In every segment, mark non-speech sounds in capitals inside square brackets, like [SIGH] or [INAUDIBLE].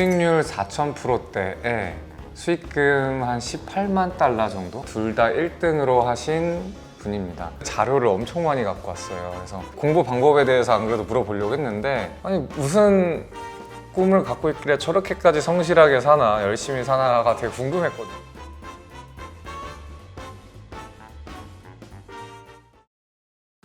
수익률 4,000%대에 수익금 한 18만 달러 정도? 둘 다 1등으로 하신 분입니다. 자료를 엄청 많이 갖고 왔어요. 그래서 공부 방법에 대해서 안 그래도 물어보려고 했는데 아니 무슨 꿈을 갖고 있길래 저렇게까지 성실하게 사나 열심히 사나가 되게 궁금했거든요.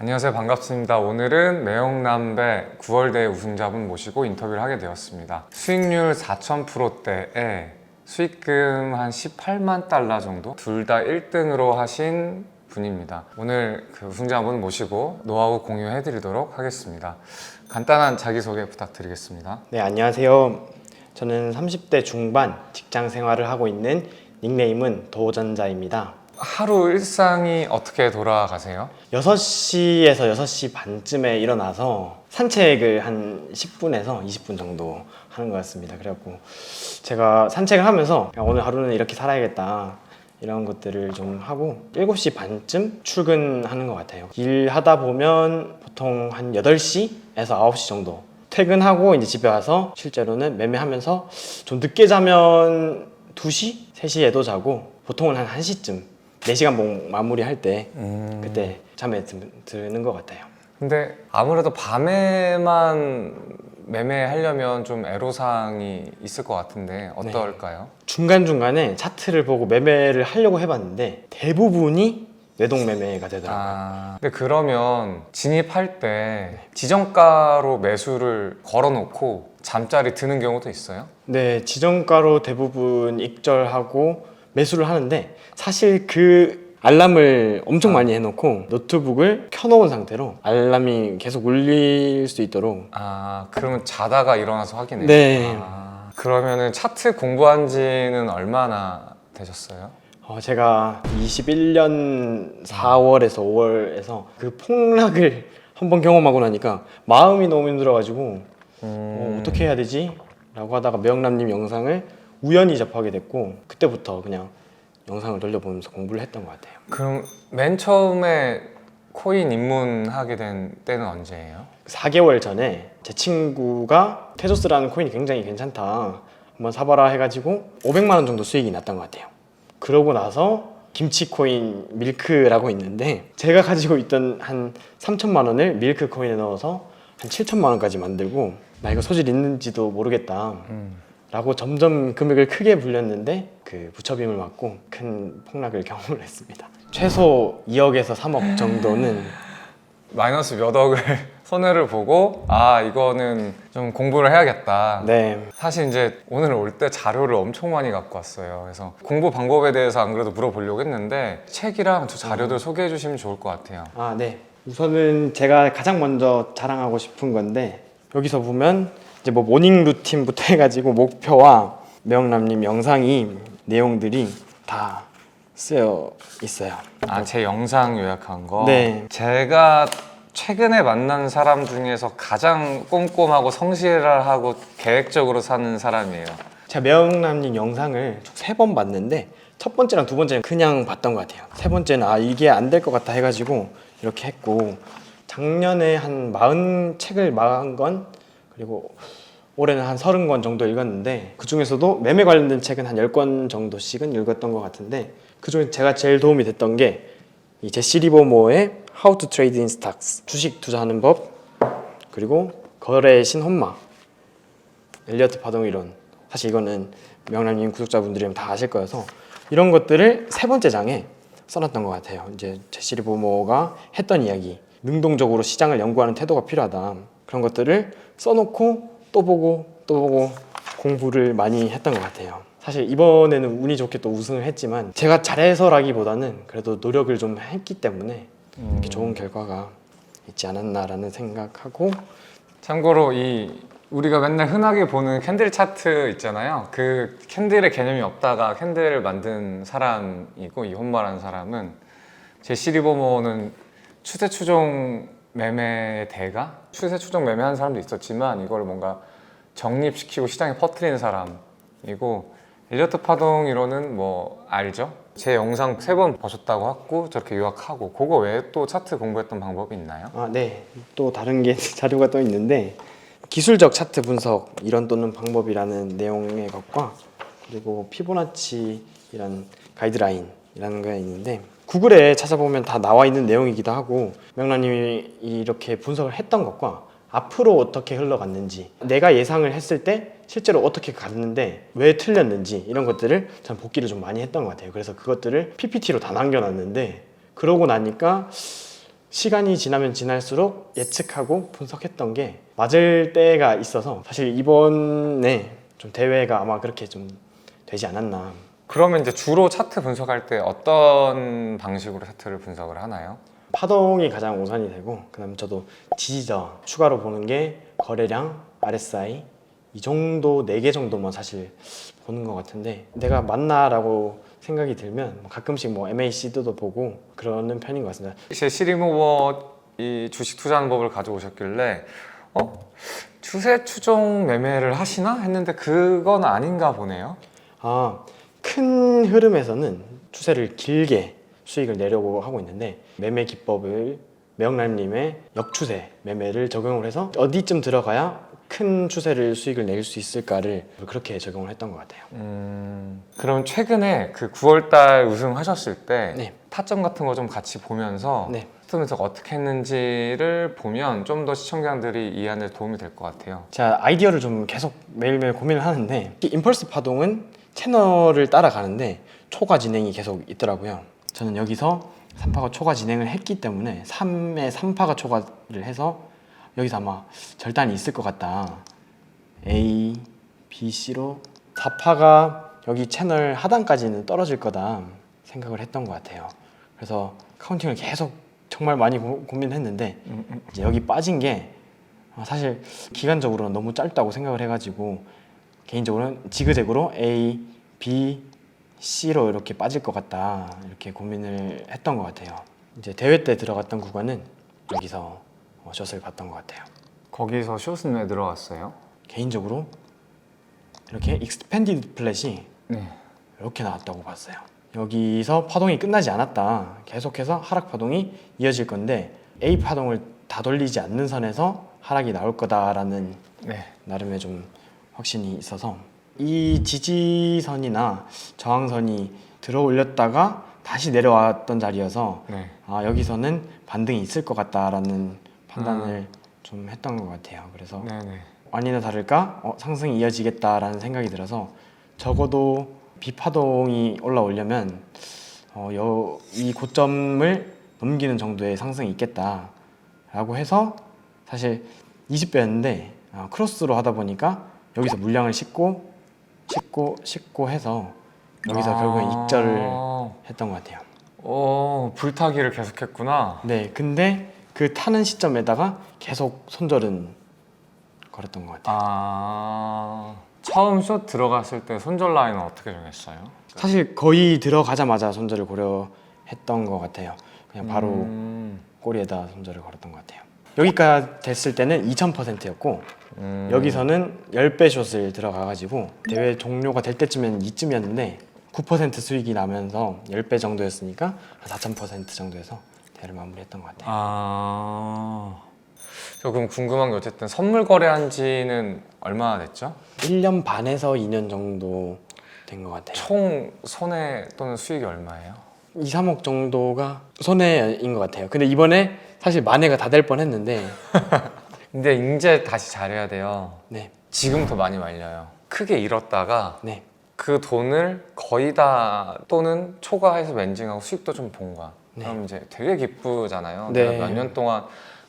안녕하세요. 반갑습니다. 오늘은 매형남배 9월대 우승자분 모시고 인터뷰를 하게 되었습니다. 수익률 4,000%대에 수익금 한 18만 달러 정도? 둘 다 1등으로 하신 분입니다. 오늘 그 우승자분 모시고 노하우 공유해 드리도록 하겠습니다. 간단한 자기소개 부탁드리겠습니다. 네, 안녕하세요. 저는 30대 중반 직장 생활을 하고 있는 닉네임은 도전자입니다. 하루 일상이 어떻게 돌아가세요? 6시에서 6시 반쯤에 일어나서 산책을 한 10분에서 20분 정도 하는 것 같습니다. 그래갖고 제가 산책을 하면서 오늘 하루는 이렇게 살아야겠다. 이런 것들을 좀 하고 7시 반쯤 출근하는 것 같아요. 일하다 보면 보통 한 8시에서 9시 정도 퇴근하고 이제 집에 와서 실제로는 매매하면서 좀 늦게 자면 2시? 3시에도 자고 보통은 한 1시쯤 4시간 목 마무리할 때 음. 그때 잠에 드, 드는 것 같아요. 근데 아무래도 밤에만 매매하려면 좀 애로사항이 있을 것 같은데 어떨까요? 중간중간에 차트를 보고 매매를 하려고 해봤는데 대부분이 뇌동 매매가 되더라고요. 아, 근데 그러면 진입할 때 지정가로 매수를 걸어놓고 잠자리 드는 경우도 있어요? 네, 지정가로 대부분 익절하고 매수를 하는데 사실 그 알람을 엄청 많이 해놓고 노트북을 켜놓은 상태로 알람이 계속 울릴 수 있도록 아, 그러면 자다가 일어나서 확인해요? 네. 아, 그러면은 차트 공부한 지는 얼마나 되셨어요? 어, 제가 21년 4월에서 5월에서 그 폭락을 [LAUGHS] 한번 경험하고 나니까 마음이 너무 힘들어가지고 어, 어떻게 해야 되지? 라고 하다가 명남님 영상을 우연히 접하게 됐고 그때부터 그냥 영상을 돌려보면서 공부를 했던 것 같아요. 그럼 맨 처음에 코인 입문하게 된 때는 언제예요? 4개월 전에 제 친구가 테조스라는 코인이 굉장히 괜찮다. 한번 사봐라 해가지고 500만 원 정도 수익이 났던 것 같아요. 그러고 나서 김치 코인 밀크라고 있는데 제가 가지고 있던 한 3천만 원을 밀크 코인에 넣어서 한 7천만 원까지 만들고 나 이거 소질 있는지도 모르겠다. 라고 점점 금액을 크게 불렸는데 그 부처빔을 맞고 큰 폭락을 [LAUGHS] 경험을 했습니다. 최소 2억에서 3억 정도는 [LAUGHS] 마이너스 몇 억을 [LAUGHS] 손해를 보고 아 이거는 좀 공부를 해야겠다. 네 사실 이제 오늘 올 때 자료를 엄청 많이 갖고 왔어요. 그래서 공부 방법에 대해서 안 그래도 물어보려고 했는데 책이랑 저 자료들 소개해 주시면 좋을 것 같아요. 아, 네. 우선은 제가 가장 먼저 자랑하고 싶은 건데 여기서 보면 이제 뭐 모닝 루틴부터 해가지고 목표와 명남님 영상이 내용들이 다 쓰여 있어요. 아 제 영상 요약한 거. 네. 제가 최근에 만난 사람 중에서 가장 꼼꼼하고 성실하고 계획적으로 사는 사람이에요. 제가 명남님 영상을 총세번 봤는데 첫 번째랑 두 번째는 그냥 봤던 것 같아요. 세 번째는 아 이게 안 될 것 같다 해가지고 이렇게 했고 작년에 한40 책을 40권 그리고 올해는 한 30권 정도 읽었는데 그 중에서도 매매 관련된 책은 한 10권 정도씩은 읽었던 것 같은데 그 중에 제가 제일 도움이 됐던 게 이 제시 리버모어의 How to Trade in Stocks 주식 투자하는 법 그리고 거래의 신혼마 엘리어트 파동 이론 사실 이거는 명랑님 구독자분들이면 다 아실 거여서 이런 것들을 세 번째 장에 써놨던 것 같아요. 이제 제시리 보모가 했던 이야기, 능동적으로 시장을 연구하는 태도가 필요하다. 그런 것들을 써놓고 또 보고 또 보고 공부를 많이 했던 것 같아요. 사실 이번에는 운이 좋게 또 우승을 했지만 제가 잘해서라기보다는 그래도 노력을 좀 했기 때문에 이렇게 좋은 결과가 있지 않았나라는 생각하고 참고로 이 우리가 맨날 흔하게 보는 캔들 차트 있잖아요. 그 캔들의 개념이 없다가 캔들을 만든 사람이고 이 혼마라는 사람은 제시 리버모는 추세 추종 매매 대가 추세 추종 매매한 사람도 있었지만 이걸 뭔가 정립시키고 시장에 퍼뜨리는 사람이고 엘리어트 파동 이론은 뭐 알죠? 제 영상 세 번 보셨다고 하고 저렇게 요약하고 그거 외에 또 차트 공부했던 방법이 있나요? 아, 네. 또 다른 게 [LAUGHS] 자료가 또 있는데 기술적 차트 분석 이런 또는 방법이라는 내용의 것과 그리고 피보나치 이런 가이드라인이라는 게 있는데 구글에 찾아보면 다 나와 있는 내용이기도 하고 명란님이 이렇게 분석을 했던 것과 앞으로 어떻게 흘러갔는지 내가 예상을 했을 때 실제로 어떻게 갔는데 왜 틀렸는지 이런 것들을 전 복기를 좀 많이 했던 것 같아요. 그래서 그것들을 PPT로 다 남겨놨는데 그러고 나니까 시간이 지나면 지날수록 예측하고 분석했던 게 맞을 때가 있어서 사실 이번에 좀 대회가 아마 그렇게 좀 되지 않았나. 그러면 이제 주로 차트 분석할 때 어떤 방식으로 차트를 분석을 하나요? 파동이 가장 우선이 되고 그다음 저도 지지저 추가로 보는 게 거래량, RSI 이 정도 네 개 정도만 사실 보는 것 같은데 내가 맞나라고 생각이 들면 가끔씩 뭐 MACD도 보고 그러는 편인 것 같습니다. 제 시리모버 이 주식 투자하는 법을 가져오셨길래 어 추세 추종 매매를 하시나 했는데 그건 아닌가 보네요. 아, 큰 흐름에서는 추세를 길게 수익을 내려고 하고 있는데 매매 기법을 매영남님의 역추세 매매를 적용을 해서 어디쯤 들어가야 큰 추세를 수익을 낼 수 있을까를 그렇게 적용을 했던 것 같아요. 음, 그럼 최근에 그 9월달 우승하셨을 때 네. 타점 같은 거 좀 같이 보면서 네. 차트 분석 어떻게 했는지를 보면 좀 더 시청자들이 이해하는 데 도움이 될 것 같아요. 제가 아이디어를 좀 계속 매일매일 고민을 하는데 이 임펄스 파동은 채널을 따라가는데 초과 진행이 계속 있더라고요. 저는 여기서 3파가 초과 진행을 했기 때문에 3에 3파가 초과를 해서 여기서 아마 절단이 있을 것 같다. A, B, C로 4파가 여기 채널 하단까지는 떨어질 거다 생각을 했던 것 같아요. 그래서 카운팅을 계속 정말 많이 고, 고민했는데 이제 여기 빠진 게 어, 사실 기간적으로는 너무 짧다고 생각을 해가지고 개인적으로는 지그재그로 A, B, C로 이렇게 빠질 것 같다 이렇게 고민을 했던 것 같아요. 이제 대회 때 들어갔던 구간은 여기서 어, 숏을 봤던 것 같아요. 거기서 숏은 왜 들어갔어요? 개인적으로 이렇게 익스펜디드 플랫이 네. 이렇게 나왔다고 봤어요. 여기서 파동이 끝나지 않았다. 계속해서 하락 파동이 이어질 건데 A 파동을 다 돌리지 않는 선에서 하락이 나올 거다라는 네. 나름의 좀 확신이 있어서 이 지지선이나 저항선이 들어 올렸다가 다시 내려왔던 자리여서 네. 아 여기서는 반등이 있을 것 같다라는 판단을 좀 했던 것 같아요. 그래서 네네. 아니나 다를까 어, 상승이 이어지겠다라는 생각이 들어서 적어도 비파동이 올라오려면 어, 여, 이 고점을 넘기는 정도의 상승이 있겠다라고 해서 사실 20배였는데 어, 크로스로 하다 보니까 여기서 물량을 싣고 싣고 싣고 해서 여기서 결국엔 익절을 아, 했던 것 같아요. 어, 불타기를 계속했구나. 네, 근데 그 타는 시점에다가 계속 손절은 걸었던 것 같아요. 아, 처음 숏 들어갔을 때 손절 라인은 어떻게 정했어요? 사실 거의 들어가자마자 손절을 고려했던 것 같아요. 그냥 바로 음, 꼬리에다 손절을 걸었던 것 같아요. 여기까지 됐을 때는 2000%였고 음. 여기서는 10배 숏을 들어가가지고 대회 종료가 될 때쯤엔 이쯤이었는데 9% 수익이 나면서 10배 정도였으니까 한 4000% 정도에서 대회를 마무리했던 것 같아요. 아, 저 그럼 궁금한 게 어쨌든 선물 거래한 지는 얼마나 됐죠? 1년 반에서 2년 정도 된 것 같아요. 총 손해 또는 수익이 얼마예요? 2, 3억 정도가 손해인 것 같아요. 근데 이번에 사실 만회가 다 될 뻔했는데 [LAUGHS] 근데 이제 다시 잘해야 돼요. 네, 지금 더 많이 말려요. 크게 잃었다가 네, 그 돈을 거의 다 또는 초과해서 멘징하고 수익도 좀 본 거야. 네. 그럼 이제 되게 기쁘잖아요. 네. 내가 몇 년 동안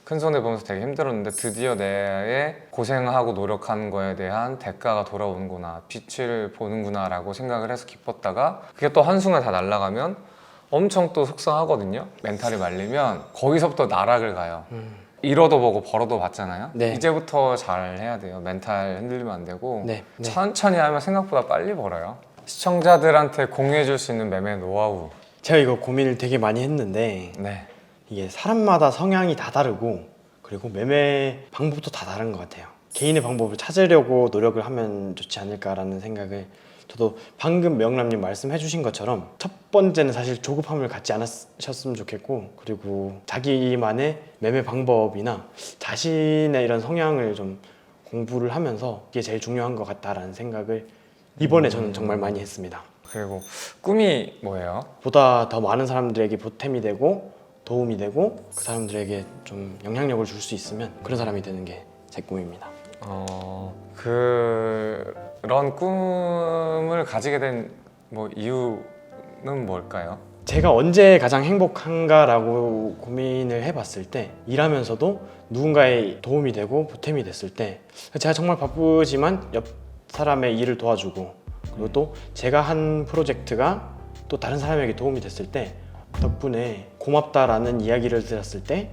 큰 손해 보면서 되게 힘들었는데 드디어 내 고생하고 노력한 거에 대한 대가가 돌아오는구나, 빛을 보는구나라고 생각을 해서 기뻤다가 그게 또 한순간 다 날아가면 엄청 또 속상하거든요. 멘탈이 말리면 거기서부터 나락을 가요. 음, 잃어도 보고 벌어도 봤잖아요. 네. 이제부터 잘 해야 돼요. 멘탈 흔들리면 안 되고 네, 네. 천천히 하면 생각보다 빨리 벌어요. 시청자들한테 공유해 줄 수 있는 매매 노하우. 제가 이거 고민을 되게 많이 했는데 네. 이게 사람마다 성향이 다 다르고 그리고 매매 방법도 다 다른 것 같아요. 개인의 방법을 찾으려고 노력을 하면 좋지 않을까라는 생각을 저도 방금 명남님 말씀해 주신 것처럼 첫 번째는 사실 조급함을 갖지 않으셨으면 좋겠고 그리고 자기만의 매매 방법이나 자신의 이런 성향을 좀 공부를 하면서 이게 제일 중요한 것 같다라는 생각을 이번에 저는 정말 많이 했습니다. 그리고 꿈이 뭐예요? 보다 더 많은 사람들에게 보탬이 되고 도움이 되고 그 사람들에게 좀 영향력을 줄 수 있으면 그런 사람이 되는 게 제 꿈입니다. 어, 그 런 꿈을 가지게 된 뭐 이유는 뭘까요? 제가 언제 가장 행복한가라고 고민을 해봤을 때 일하면서도 누군가의 도움이 되고 보탬이 됐을 때 제가 정말 바쁘지만 옆 사람의 일을 도와주고 그리고 또 제가 한 프로젝트가 또 다른 사람에게 도움이 됐을 때 덕분에 고맙다라는 이야기를 들었을 때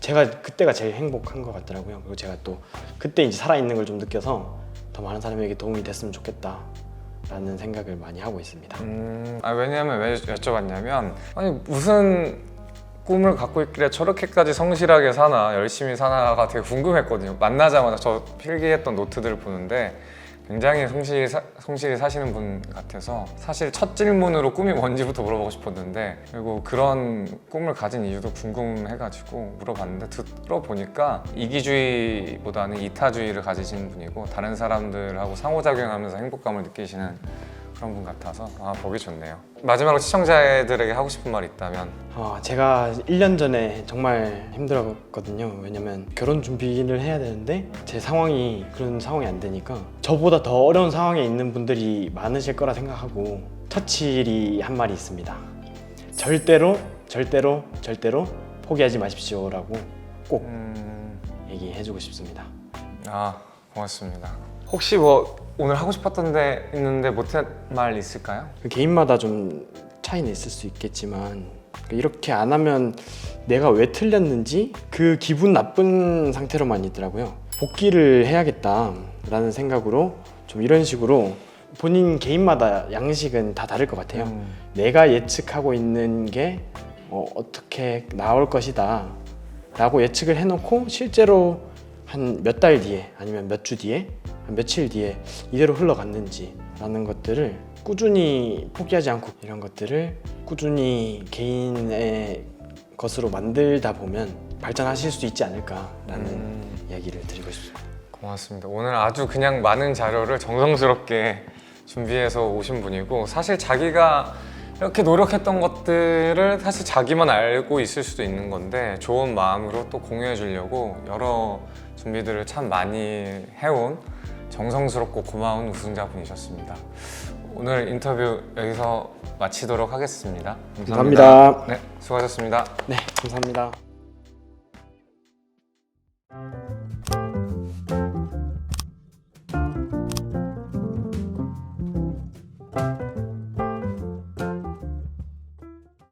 제가 그때가 제일 행복한 것 같더라고요. 그리고 제가 또 그때 이제 살아있는 걸 좀 느껴서 더 많은 사람에게 도움이 됐으면 좋겠다 라는 생각을 많이 하고 있습니다. 음, 아, 왜냐면 왜 여쭤봤냐면 아니 무슨 꿈을 갖고 있길래 저렇게까지 성실하게 사나 열심히 사나가 되게 궁금했거든요. 만나자마자 저 필기했던 노트들을 보는데 굉장히 성실히, 사, 성실히 사시는 분 같아서 사실 첫 질문으로 꿈이 뭔지부터 물어보고 싶었는데 그리고 그런 꿈을 가진 이유도 궁금해가지고 물어봤는데 들어보니까 이기주의보다는 이타주의를 가지신 분이고 다른 사람들하고 상호작용하면서 행복감을 느끼시는 그런 분 같아서 아 보기 좋네요. 마지막으로 시청자들에게 하고 싶은 말 있다면 어, 제가 1년 전에 정말 힘들었거든요. 왜냐면 결혼 준비를 해야 되는데 제 상황이 그런 상황이 안 되니까 저보다 더 어려운 상황에 있는 분들이 많으실 거라 생각하고 터칠이 한 말이 있습니다. 절대로 절대로 절대로 포기하지 마십시오라고 꼭 음, 얘기해주고 싶습니다. 아 고맙습니다. 혹시 뭐 오늘 하고 싶었던 데 있는데 못한 말 있을까요? 그 개인마다 좀 차이는 있을 수 있겠지만 이렇게 안 하면 내가 왜 틀렸는지 그 기분 나쁜 상태로만 있더라고요. 복귀를 해야겠다라는 생각으로 좀 이런 식으로 본인 개인마다 양식은 다 다를 것 같아요. 음. 내가 예측하고 있는 게 어, 어떻게 나올 것이다 라고 예측을 해놓고 실제로 한 몇 달 뒤에 아니면 몇 주 뒤에 한 며칠 뒤에 이대로 흘러갔는지 라는 것들을 꾸준히 포기하지 않고 이런 것들을 꾸준히 개인의 것으로 만들다 보면 발전하실 수 있지 않을까라는 음, 이야기를 드리고 싶습니다. 고맙습니다. 오늘 아주 그냥 많은 자료를 정성스럽게 준비해서 오신 분이고 사실 자기가 이렇게 노력했던 것들을 사실 자기만 알고 있을 수도 있는 건데 좋은 마음으로 또 공유해 주려고 여러 준비들을 참 많이 해온 정성스럽고 고마운 우승자분이셨습니다. 오늘 인터뷰 여기서 마치도록 하겠습니다. 감사합니다. 네, 수고하셨습니다. 네, 감사합니다.